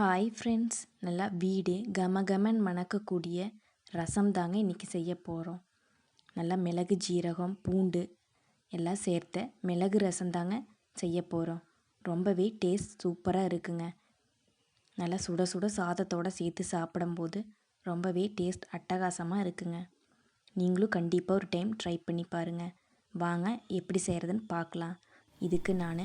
Hi friends நல்லா வீடு கமகமன் மணக்கக்கூடிய ரசம் தாங்க இன்றைக்கி செய்ய போகிறோம் நல்லா மிளகு ஜீரகம் பூண்டு எல்லாம் சேர்த்த மிளகு ரசம் தாங்க செய்ய போகிறோம் ரொம்பவே டேஸ்ட் சூப்பராக இருக்குங்க. நல்லா சுட சுட சாதத்தோடு சேர்த்து சாப்பிடும்போது ரொம்பவே டேஸ்ட் அட்டகாசமாக இருக்குங்க. நீங்களும் கண்டிப்பாக ஒரு டைம் ட்ரை பண்ணி பாருங்கள் வாங்க எப்படி செய்கிறதுன்னு பார்க்கலாம் இதுக்கு நான்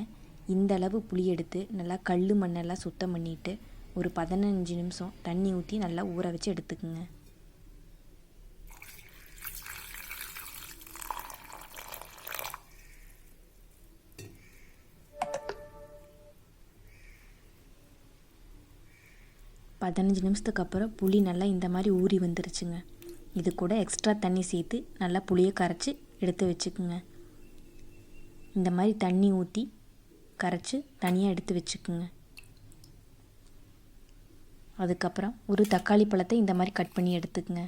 இந்த அளவு புளி எடுத்து நல்லா கல் மண்ணெல்லாம் சுத்தம் பண்ணிவிட்டு ஒரு பதினஞ்சு நிமிஷம் தண்ணி ஊற்றி நல்லா ஊற வச்சு எடுத்துக்குங்க. பதினஞ்சு நிமிஷத்துக்கு அப்புறம் புளி நல்லா இந்த மாதிரி ஊறி வந்துருச்சுங்க. இது கூட எக்ஸ்ட்ரா தண்ணி சேர்த்து நல்லா புளியை கரைச்சி எடுத்து வச்சுக்குங்க. இந்த மாதிரி தண்ணி ஊற்றி கரைச்சி தனியாக எடுத்து வச்சுக்குங்க. அதுக்கப்புறம் ஒரு தக்காளி பழத்தை இந்த மாதிரி கட் பண்ணி எடுத்துக்கங்க.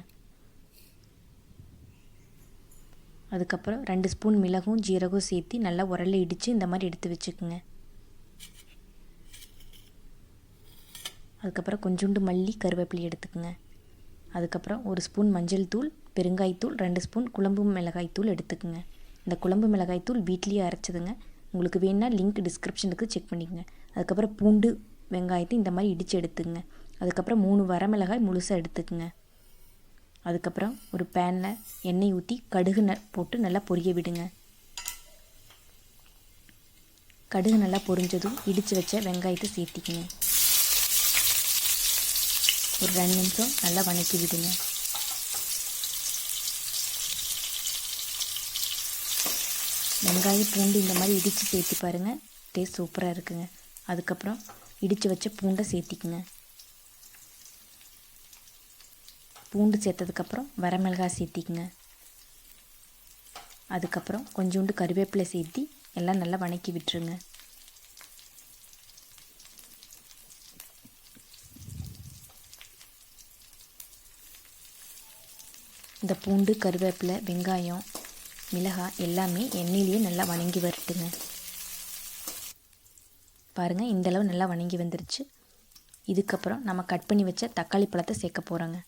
அதுக்கப்புறம் ரெண்டு ஸ்பூன் மிளகும் ஜீரகம் சேர்த்து நல்லா உரல்ல இடித்து இந்த மாதிரி எடுத்து வச்சுக்கோங்க. அதுக்கப்புறம் கொஞ்சோண்டு மல்லி கருவேப்பிலை எடுத்துக்கோங்க. அதுக்கப்புறம் ஒரு ஸ்பூன் மஞ்சள் தூள் பெருங்காய்த்தூள் ரெண்டு ஸ்பூன் குழம்பு மிளகாய் தூள் எடுத்துக்கோங்க. இந்த குழம்பு மிளகாய் தூள் வீட்லேயே அரைச்சதுங்க. உங்களுக்கு வேணால் லிங்க் டிஸ்கிரிப்ஷனுக்கு செக் பண்ணிக்கோங்க. அதுக்கப்புறம் பூண்டு வெங்காயத்தை இந்த மாதிரி இடித்து எடுத்துங்க அதுக்கப்புறம் மூணு வரமிளகாய் முழுசாக எடுத்துக்கோங்க. அதுக்கப்புறம் ஒரு பேனில் எண்ணெய் ஊற்றி கடுகு ந போட்டு நல்லா பொரிய விடுங்க. கடுகு நல்லா பொரிஞ்சதும் இடித்து வச்ச வெங்காயத்தை சேர்த்திக்கணும் ஒரு ரெண்டு நிமிஷம் நல்லா வணக்கி விடுங்க. வெங்காயம் பூண்டு இந்த மாதிரி இடித்து சேர்த்தி பாருங்கள் டேஸ்ட் சூப்பராக இருக்குங்க. அதுக்கப்புறம் இடித்து வச்ச பூண்டை சேர்த்திக்குங்க. பூண்டு சேர்த்ததுக்கப்புறம் வரமிளகாய் சேர்த்திக்கங்க. அதுக்கப்புறம் கொஞ்சோண்டு கருவேப்பிலை சேர்த்தி எல்லாம் நல்லா வணக்கி விட்டுருங்க. இந்த பூண்டு கருவேப்பிலை வெங்காயம் மிளகாய் எல்லாமே எண்ணெயிலேயே நல்லா வணங்கி வரட்டுங்க. பாருங்கள் இந்தளவு நல்லா வணங்கி வந்துருச்சு. இதுக்கப்புறம் நம்ம கட் பண்ணி வச்ச தக்காளி பழத்தை சேர்க்க போகிறோங்க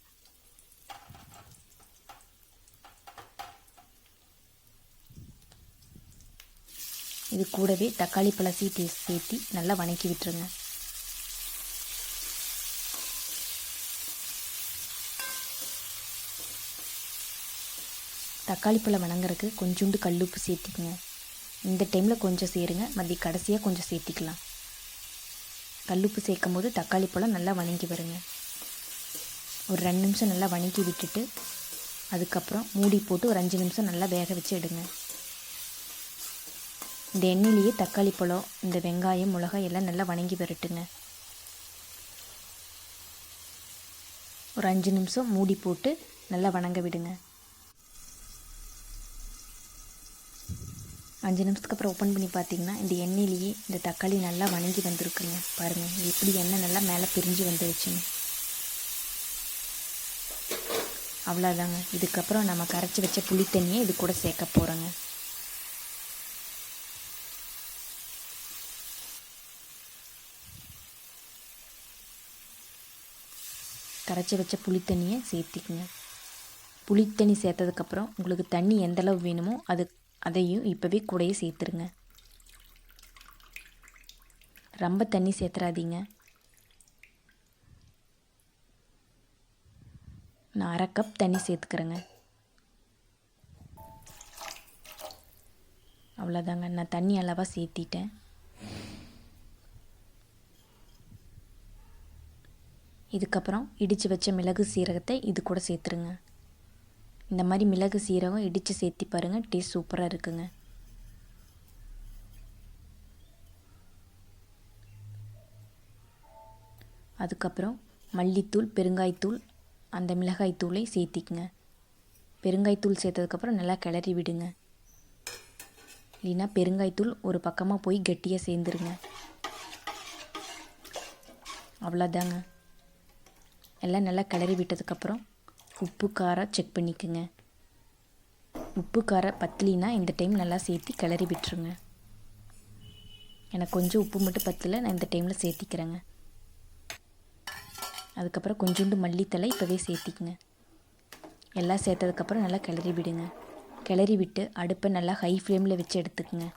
இது கூடவே தக்காளி பழசி சீட்டி சேர்த்தி நல்லா வணக்கி விட்டுருங்க. தக்காளி பழம் வணங்குறதுக்கு கொஞ்சோண்டு கல்லுப்பு சேர்த்திக்கங்க. இந்த டைமில் கொஞ்சம் சேருங்க. மதிய கடைசியாக கொஞ்சம் சேர்த்திக்கலாம். கல்லுப்பு சேர்க்கும் போது தக்காளி பழம் நல்லா வணங்கி வருங்க. ஒரு ரெண்டு நிமிஷம் நல்லா வணக்கி விட்டுட்டு அதுக்கப்புறம் மூடி போட்டு ஒரு அஞ்சு நிமிஷம் நல்லா வேக வச்சு எடுங்க. இந்த எண்ணெயிலேயே தக்காளி பழம் இந்த வெங்காயம் மிளகாய் எல்லாம் நல்லா வணங்கி வரட்டுங்க. ஒரு அஞ்சு நிமிஷம் மூடி போட்டு நல்லா வணங்க விடுங்க. அஞ்சு நிமிஷத்துக்கு அப்புறம் ஓப்பன் பண்ணி பார்த்தீங்கன்னா இந்த எண்ணெயிலேயே இந்த தக்காளி நல்லா வணங்கி வந்திருக்குங்க. பாருங்கள் எப்படி எண்ணெய் நல்லா மேலே பிரிஞ்சு வந்துருச்சுங்க. அவ்வளோதாங்க இதுக்கப்புறம் நம்ம கரைச்சி வச்ச புளி தண்ணியை இது கூட சேர்க்க போகிறோங்க கரைச்சி வச்ச புளி தண்ணியை புளித்தண்ணி சேர்த்ததுக்கப்புறம் உங்களுக்கு தண்ணி எந்தளவு வேணுமோ அது அதையும் இப்போவே கூடையே சேர்த்துருங்க. ரொம்ப தண்ணி சேர்த்துறாதீங்க. நான் அரை கப் தண்ணி சேர்த்துக்கிறேங்க. அவ்வளோதாங்க நான் தண்ணி அளவாக சேர்த்திட்டேன். இதுக்கப்புறம் இடித்து வச்ச மிளகு சீரகத்தை இது கூட சேர்த்துருங்க. இந்த மாதிரி மிளகு சீரகம் இடித்து சேர்த்தி பாருங்கள் டேஸ்ட் சூப்பராக இருக்குங்க. அதுக்கப்புறம் மல்லித்தூள் பெருங்காய்த்தூள் அந்த மிளகாய்த்தூளை சேர்த்திக்குங்க. பெருங்காய்த்தூள் சேர்த்ததுக்கப்புறம் நல்லா கிளறி விடுங்க. இல்லைன்னா பெருங்காய்த்தூள் ஒரு பக்கமாக போய் கெட்டியாக சேர்ந்துருங்க. அவ்வளோதாங்க எல்லாம் நல்லா கிளறி விட்டதுக்கப்புறம் உப்பு காரம் செக் பண்ணிக்கோங்க. உப்பு காரம் பத்தலினா இந்த டைம் நல்லா சேர்த்து கிளறி விட்டுருங்க. எனக்கு கொஞ்சம் உப்பு மட்டும் பத்தலை நான் இந்த டைமில் சேர்த்திக்கிறேங்க. அதுக்கப்புறம் கொஞ்சோண்டு மல்லித்தலை இப்போவே சேர்த்திக்குங்க. எல்லாம் சேர்த்ததுக்கப்புறம் நல்லா கிளறி விடுங்க. கிளறி விட்டு அடுப்பை நல்லா ஹை ஃப்ளேமில் வச்சு எடுத்துக்கோங்க.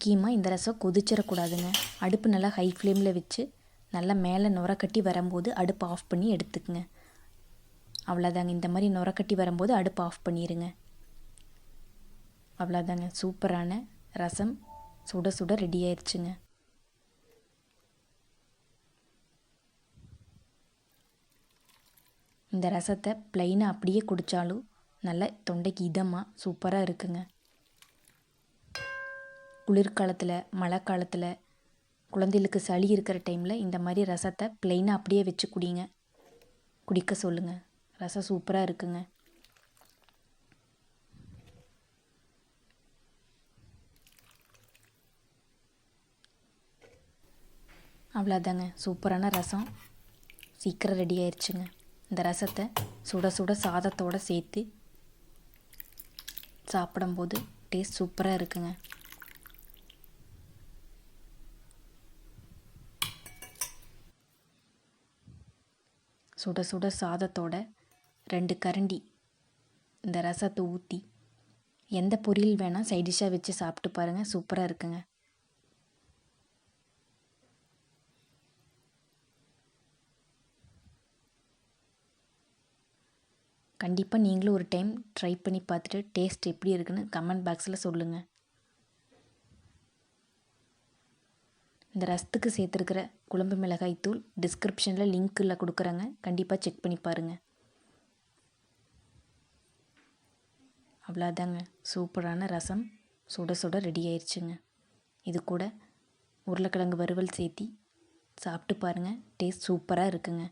முக்கியமாக இந்த ரசம் கொதிச்சிடக்கூடாதுங்க அடுப்பு நல்லா ஹை ஃப்ளேமில் வச்சு நல்லா மேலே நுரக்கட்டி வரும்போது அடுப்பு ஆஃப் பண்ணி எடுத்துக்குங்க. அவ்வளோதாங்க இந்த மாதிரி நுரக்கட்டி வரும்போது அடுப்பு ஆஃப் பண்ணிடுங்க அவ்வளோதாங்க சூப்பரான ரசம். சுட சுட ரெடி ஆயிடுச்சுங்க இந்த ரசத்தை ப்ளைனாக அப்படியே குடித்தாலும் நல்ல தொண்டைக்கு இதமாக சூப்பராக இருக்குங்க. குளிர்காலத்தில் மழை காலத்தில் குழந்தைகளுக்கு சளி இருக்கிற டைமில் இந்த மாதிரி ரசத்தை ப்ளைனாக அப்படியே வச்சு குடிங்க. குடிக்க சொல்லுங்கள் ரசம் சூப்பராக இருக்குங்க. அவ்வளோதாங்க சூப்பரான ரசம். சீக்கிரம் ரெடி ஆயிடுச்சுங்க இந்த ரசத்தை சுட சுட சாதத்தோடு சேர்த்து சாப்பிடும்போது டேஸ்ட் சூப்பராக இருக்குங்க. சுட சுட சாதத்தோட ரெண்டு கரண்டி இந்த ரசத்தை ஊற்றி எந்த பொரியல் வேணால் சைடிஷாக வச்சு சாப்பிட்டு பாருங்கள் சூப்பராக இருக்குங்க. கண்டிப்பாக நீங்களும் ஒரு டைம் ட்ரை பண்ணி பார்த்துட்டு டேஸ்ட் எப்படி இருக்குன்னு கமெண்ட் பாக்ஸில் சொல்லுங்கள் இந்த ரசத்துக்கு சேர்த்துருக்கிற குழம்பு மிளகாய் தூள் டிஸ்கிரிப்ஷனில் லிங்க்கில் கொடுக்குறேங்க. கண்டிப்பாக செக் பண்ணி பாருங்கள் அவ்வளோதாங்க சூப்பரான ரசம். சுட சுட ரெடி ஆயிடுச்சுங்க இது கூட உருளைக்கிழங்கு வறுவல் சேர்த்தி சாப்பிட்டு பாருங்கள் டேஸ்ட் சூப்பராக இருக்குங்க.